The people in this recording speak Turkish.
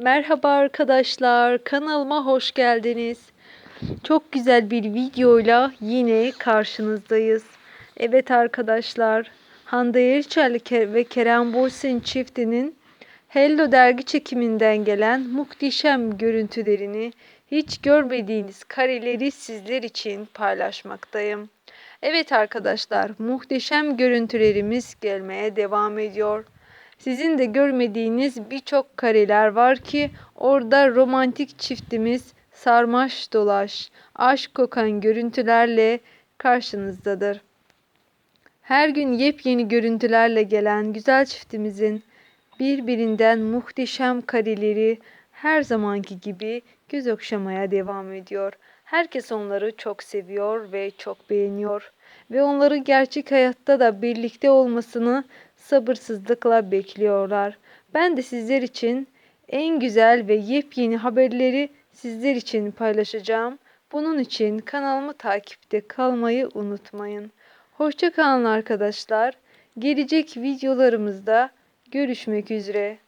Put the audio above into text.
Merhaba arkadaşlar, kanalıma hoş geldiniz. Çok güzel bir videoyla yine karşınızdayız. Evet arkadaşlar, Hande Erçel ve Kerem Bürsin çiftinin Hello dergi çekiminden gelen muhteşem görüntülerini, hiç görmediğiniz kareleri sizler için paylaşmaktayım. Evet arkadaşlar, muhteşem görüntülerimiz gelmeye devam ediyor. Sizin de görmediğiniz birçok kareler var ki orada romantik çiftimiz sarmaş dolaş, aşk kokan görüntülerle karşınızdadır. Her gün yepyeni görüntülerle gelen güzel çiftimizin birbirinden muhteşem kareleri her zamanki gibi göz okşamaya devam ediyor. Herkes onları çok seviyor ve çok beğeniyor ve onları gerçek hayatta da birlikte olmasını sabırsızlıkla bekliyorlar. Ben de sizler için en güzel ve yepyeni haberleri sizler için paylaşacağım. Bunun için kanalımı takipte kalmayı unutmayın. Hoşça kalın arkadaşlar. Gelecek videolarımızda görüşmek üzere.